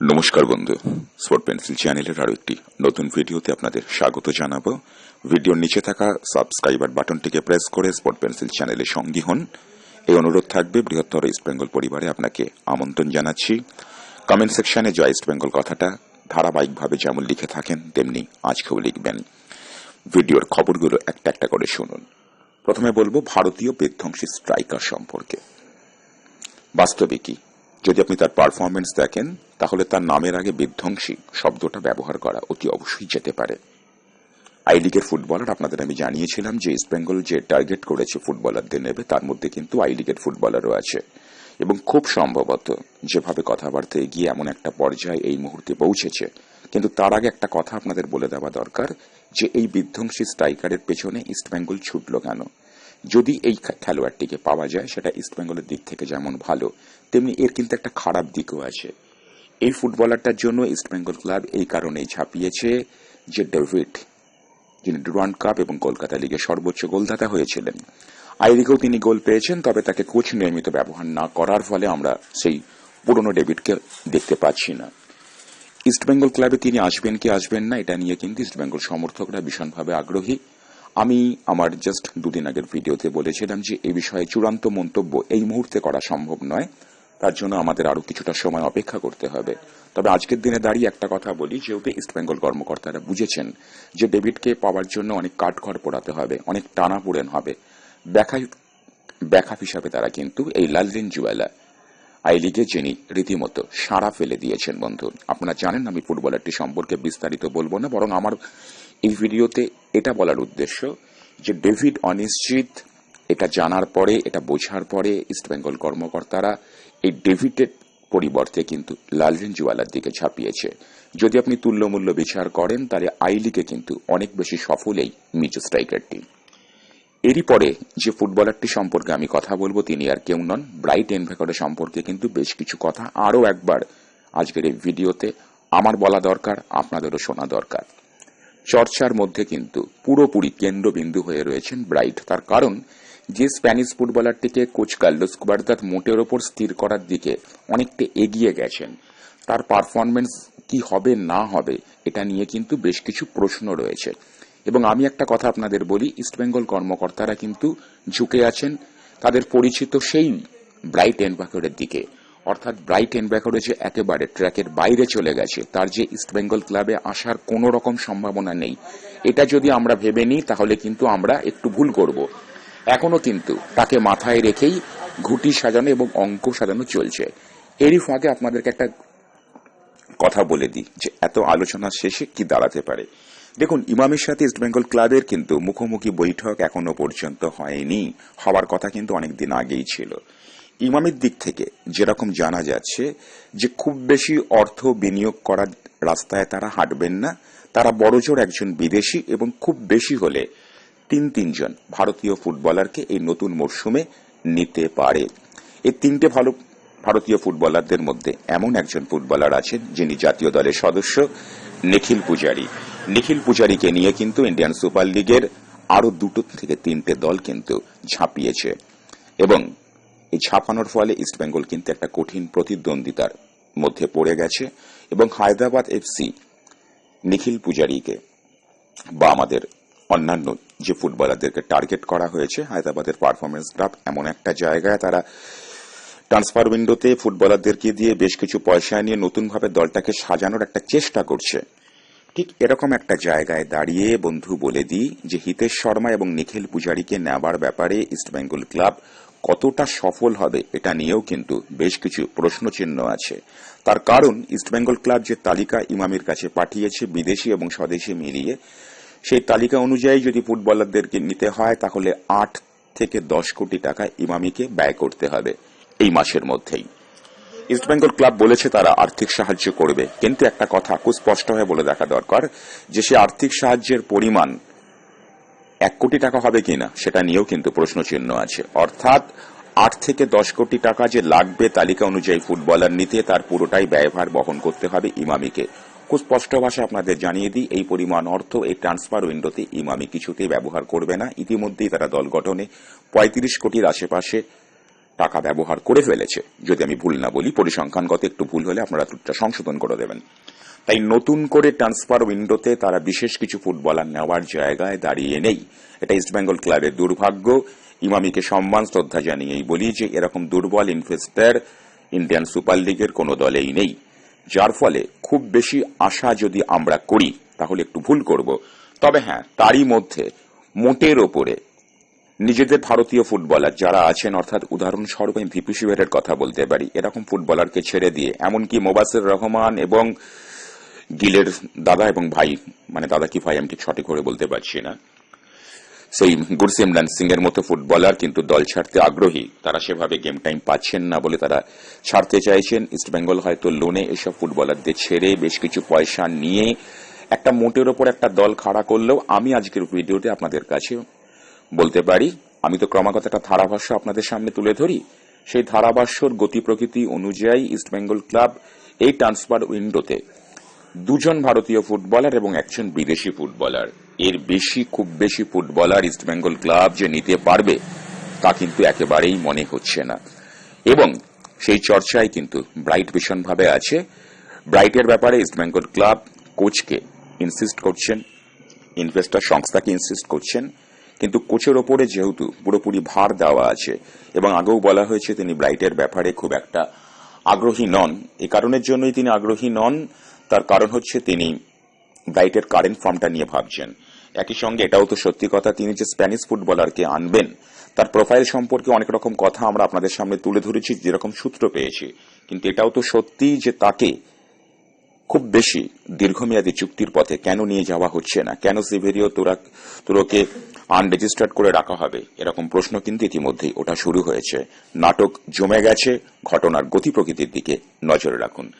নমস্কার বন্ধু। Sport pencil চ্যানেলের আরও একটি নতুন ভিডিওতে আপনাদের স্বাগত জানাব। ভিডিওর নিচে থাকা সাবস্ক্রাইবার বাটনটিকে প্রেস করে স্পোর্ট পেন্সিল চ্যানেলে সঙ্গী হন। এই অনুরোধ থাকবে বৃহত্তর ইস্ট বেঙ্গল পরিবারে আপনাকে আমন্ত্রণ জানাচ্ছি। কমেন্ট সেকশনে জয় ইস্ট বেঙ্গল কথাটা ধারাবাহিকভাবে যেমন লিখে থাকেন, তেমনি আজকেও লিখবেন। ভিডিওর খবরগুলো একটা একটা করে শুনুন। প্রথমে বলব, ভারতীয় বিধ্বংসী স্ট্রাইকার সম্পর্কে। বাস্তবে কি? যদি আপনি তার পারফরমেন্স দেখেন, তাহলে তার নামের আগে বিধ্বংসী শব্দটা ব্যবহার করা অতি অবশ্যই যেতে পারে। আই লিগের ফুটবলার আপনাদের আমি জানিয়েছিলাম যে ইস্ট বেঙ্গল যে টার্গেট করেছে ফুটবলারদের নেবে, তার মধ্যে কিন্তু আই লিগের ফুটবলারও আছে। এবং খুব সম্ভবত যেভাবে কথাবার্তা এগিয়ে এমন একটা পর্যায়ে এই মুহূর্তে পৌঁছেছে, কিন্তু তার আগে একটা কথা আপনাদের বলে দেওয়া দরকার যে এই বিধ্বংসী স্ট্রাইকারের পেছনে ইস্ট বেঙ্গল ছুটল কেন? যদি এই খেলোয়াড়টিকে পাওয়া যায়, সেটা ইস্ট বেঙ্গলের দিক থেকে যেমন ভালো, তেমনি এর কিন্তু একটা খারাপ দিকও আছে। এই ফুটবলারটার জন্য ইস্ট বেঙ্গল ক্লাব এই কারণেই ছাপিয়েছে যে ডেভিড, যিনি ডুরান্ড কাপ এবং কলকাতা লিগে সর্বোচ্চ গোলদাতা হয়েছিলেন। আই তিনি গোল পেয়েছেন, তবে তাকে কোচ নিয়মিত ব্যবহার না করার ফলে আমরা সেই পুরনো ডেভিডকে দেখতে পাচ্ছি না। ইস্টবেঙ্গল ক্লাবে তিনি আসবেন কি আসবেন না, এটা নিয়ে কিন্তু ইস্টবেঙ্গল সমর্থকরা ভীষণভাবে আগ্রহী। আমি আমার জাস্ট দুদিন আগের ভিডিওতে বলেছিলাম যে এই বিষয়ে চূড়ান্ত মন্তব্য এই মুহূর্তে করা সম্ভব নয়। তার জন্য আমাদের আরও কিছুটা সময় অপেক্ষা করতে হবে। তবে আজকের দিনে দাঁড়িয়ে একটা কথা বলি, যেহেতু ইস্টবেঙ্গল কর্মকর্তারা বুঝেছেন যে ডেভিডকে পাওয়ার জন্য অনেক কাঠখড় পোড়াতে হবে, অনেক টানা পোড়েন হবে ব্যাখ্যা হিসাবে তারা কিন্তু এই লালরিন জুয়েলা আই লিগে যিনি রীতিমতো সাড়া ফেলে দিয়েছেন, বন্ধু। আপনারা জানেন আমি ফুটবলারটি সম্পর্কে বিস্তারিত বলব না, বরং আমার এই ভিডিওতে এটা বলার উদ্দেশ্য যে ডেভিড অনিশ্চিত, এটা জানার পরে, এটা বোঝার পরে ইস্টবেঙ্গল কর্মকর্তারা এই ডেভিডের পরিবর্তে কিন্তু লালরিন জুয়ালার দিকে ছাপিয়েছে যদি আপনি তুল্যমূল্য বিচার করেন, তাহলে আই লিগে কিন্তু অনেক বেশি সফল এই মিজো স্ট্রাইকারটি এরই পরে যে ফুটবলারটি সম্পর্কে আমি কথা বলব, তিনি আর কেউ নন। ব্রাইট এনভেকরের সম্পর্কে কিন্তু বেশ কিছু কথা আরও একবার আজকের এই ভিডিওতে আমার বলা দরকার, আপনাদেরও শোনা দরকার। চর্চার মধ্যে কিন্তু পুরোপুরি কেন্দ্রবিন্দু হয়ে রয়েছেন ব্রাইট। তার কারণ, যে স্প্যানিশ ফুটবলারটিকে কোচ কার্লোস কুবার্দাত মোটের ওপর স্থির করার দিকে অনেকটা এগিয়ে গেছেন, তার পারফরমেন্স কি হবে না হবে এটা নিয়ে কিন্তু বেশ কিছু প্রশ্ন রয়েছে। এবং আমি একটা কথা আপনাদের বলি ইস্টবেঙ্গল কর্মকর্তারা কিন্তু ঝুঁকে আছেন, তাদের পরিচিত সেই ব্রাইট এনবাকরের দিকে। অর্থাৎ ব্রাইট এনবাকরে যে একেবারে, ট্র্যাকের বাইরে চলে গেছে। তার যে ইস্টবেঙ্গল ক্লাবে আসার কোনো রকম সম্ভাবনা নেই। এটা যদি আমরা ভেবে নিই, তাহলে কিন্তু আমরা একটু ভুল করব। এখনও কিন্তু তাকে মাথায় রেখেই ঘুটি সাজানো এবং অঙ্ক সাজানো চলছে। এরই ফাঁকে আপনাদেরকে একটা কথা বলে দিই, যে এত আলোচনা শেষে কি দাঁড়াতে পারে। দেখুন, ইমামের সাথে ইস্টবেঙ্গল ক্লাবের কিন্তু মুখোমুখি বৈঠক এখনও পর্যন্ত হয়নি। হওয়ার কথা কিন্তু অনেকদিন আগেই ছিল। ইমামের দিক থেকে যেরকম জানা যাচ্ছে যে খুব বেশি অর্থ বিনিয়োগ করার রাস্তায় তারা হাঁটবেন না, তারা বড়জোর একজন বিদেশি এবং খুব বেশি হলে তিন তিনজন ভারতীয় ফুটবলারকে এই নতুন মরশুমে নিতে পারে। এই তিনটে ভালো ভারতীয় ফুটবলারদের মধ্যে এমন একজন ফুটবলার আছেন যিনি জাতীয় দলের সদস্য, নিখিল পূজারি। নিখিল পূজারিকে নিয়ে কিন্তু ইন্ডিয়ান সুপার লিগের আরও দুটো থেকে তিনটে দল কিন্তু ঝাঁপিয়েছে। এবং এই ছাপানোর ফলে ইস্টবেঙ্গল কিন্তু একটা কঠিন প্রতিদ্বন্দ্বিতার মধ্যে পড়ে গেছে এবং হায়দ্রাবাদ এফসি নিখিল পূজারিকে বা আমাদের অন্যান্য যে ফুটবলারদেরকে টার্গেট করা হয়েছে, হায়দ্রাবাদের পারফরমেন্স গ্রাফ এমন একটা জায়গায় তারা ট্রান্সফার উইন্ডোতে ফুটবলারদেরকে দিয়ে বেশ কিছু পয়সা নিয়ে নতুনভাবে দলটাকে সাজানোর একটা চেষ্টা করছে। ঠিক এরকম একটা জায়গায় দাঁড়িয়ে বন্ধু বলে দিই যে হিতেশ শর্মা এবং নিখিল পূজারীকে নেবার ব্যাপারে ইস্টবেঙ্গল ক্লাব কতটা সফল হবে এটা নিয়েও কিন্তু বেশ কিছু প্রশ্নচিহ্ন আছে। তার কারণ ইস্টবেঙ্গল ক্লাব যে তালিকা ইমামের কাছে পাঠিয়েছে বিদেশি এবং স্বদেশি মিলিয়ে, সেই তালিকা অনুযায়ী যদি ফুটবলারদেরকে নিতে হয়, তাহলে আট থেকে দশ কোটি টাকা ইমামিকে ব্যয় করতে হবে এই মাসের মধ্যেই। ইস্টবেঙ্গল ক্লাব বলেছে তারা আর্থিক সাহায্য করবে। কিন্তু একটা কথা খুব স্পষ্ট হয়ে বলে দেখা দরকার, যে সে আর্থিক সাহায্যের পরিমাণ এক কোটি টাকা হবে কিনা, সেটা নিয়েও কিন্তু প্রশ্নচিহ্ন আছে। অর্থাৎ, আট থেকে দশ কোটি টাকা যে লাগবে তালিকা অনুযায়ী ফুটবলার নিতে, তার পুরোটাই ব্যয়ভার বহন করতে হবে ইমামিকে। খুব স্পষ্ট ভাষায় আপনাদের জানিয়ে দিই, এই পরিমাণ অর্থ এই ট্রান্সফার উইন্ডোতে ইমামি কিছুতেই ব্যবহার করবে না। ইতিমধ্যেই তারা দল গঠনে পঁয়ত্রিশ কোটির আশেপাশে টাকা ব্যবহার করে ফেলেছে। যদি আমি ভুল না বলি, পরিসংখ্যানগত একটু ভুল হলে আপনারা সংশোধন করে দেবেন। তাই নতুন করে ট্রান্সফার উইন্ডোতে তারা বিশেষ কিছু ফুটবলার নেওয়ার জায়গায় দাঁড়িয়ে নেই। এটা ইস্টবেঙ্গল ক্লাবের দুর্ভাগ্য। ইমামিকে সম্মান, শ্রদ্ধা জানিয়েই বলি যে, এরকম দুর্বল ইনভেস্টার ইন্ডিয়ান সুপার লিগের কোনো দলেই নেই। যার ফলে খুব বেশি আশা যদি আমরা করি, তাহলে একটু ভুল করব। তবে হ্যাঁ তারই মধ্যে মোটের ওপরে নিজেদের ভারতীয় ফুটবলার যারা আছেন, অর্থাৎ উদাহরণস্বরূপ আমি ভিপি শিবের কথা বলতে পারি, এরকম ফুটবলারকে ছেড়ে দিয়ে, এমনকি মোবাসের রহমান এবং গিলের দাদা এবং ভাই মানে দাদা কি ভাই আমি ঠিক সঠিক করে বলতে পারছি না। সেই গুরসিমরান সিং এর মতো ফুটবলার কিন্তু দল ছাড়তে আগ্রহী। তারা সেভাবে গেম টাইম পাচ্ছেন না বলে তারা ছাড়তে চাইছেন। ইস্টবেঙ্গল হয়তো লোনে এসব ফুটবলারদের ছেড়ে বেশ কিছু পয়সা নিয়ে একটা মোটের ওপর একটা দল খাড়া করলেও আমি আজকের ভিডিওতে আপনাদের কাছে বলতে পারি, আমি তো ক্রমাগত একটা ধারাভাষ্য আপনাদের সামনে তুলে ধরি। সেই ধারাভাষ্যর গতি প্রকৃতি অনুযায়ী ইস্টবেঙ্গল ক্লাব এই ট্রান্সফার উইন্ডোতে দুজন ভারতীয় ফুটবলার এবং একজন বিদেশি ফুটবলার। এর বেশি, খুব বেশি ফুটবলার ইস্টবেঙ্গল ক্লাব যে নিতে পারবে, তা কিন্তু একেবারেই মনে হচ্ছে না। এবং সেই চর্চায় কিন্তু ব্রাইট ভীষণভাবে আছে। ব্রাইটের ব্যাপারে ইস্টবেঙ্গল ক্লাব কোচকে ইনসিস্ট করছেন ইনভেস্টর সংস্থাকে ইনসিস্ট করছেন। কিন্তু কোচের ওপরে যেহেতু পুরোপুরি ভার দেওয়া আছে, এবং আগেও বলা হয়েছে তিনি ব্রাইটের ব্যাপারে খুব একটা আগ্রহী নন। এ কারণের জন্যই তিনি আগ্রহী নন। তার কারণ হচ্ছে তিনি ব্রাইটের কারেন্ট ফর্মটা নিয়ে ভাবছেন। একই সঙ্গে এটাও তো সত্যি কথা, তিনি যে স্প্যানিশ ফুটবলারকে আনবেন, তার প্রোফাইল সম্পর্কে অনেক রকম কথা আমরা আপনাদের সামনে তুলে ধরেছি, যেরকম সূত্র পেয়েছি। কিন্তু এটাও তো সত্যি যে তাকে খুব বেশি দীর্ঘমেয়াদী চুক্তির পথে কেন নিয়ে যাওয়া হচ্ছে না? কেন সিভেরিও তোরা, তোরকে আনরেজিস্টার্ড করে রাখা হবে? এরকম প্রশ্ন কিন্তু ইতিমধ্যেই ওটা শুরু হয়েছে। নাটক জমে গেছে, ঘটনার গতি প্রকৃতির দিকে নজর রাখুন।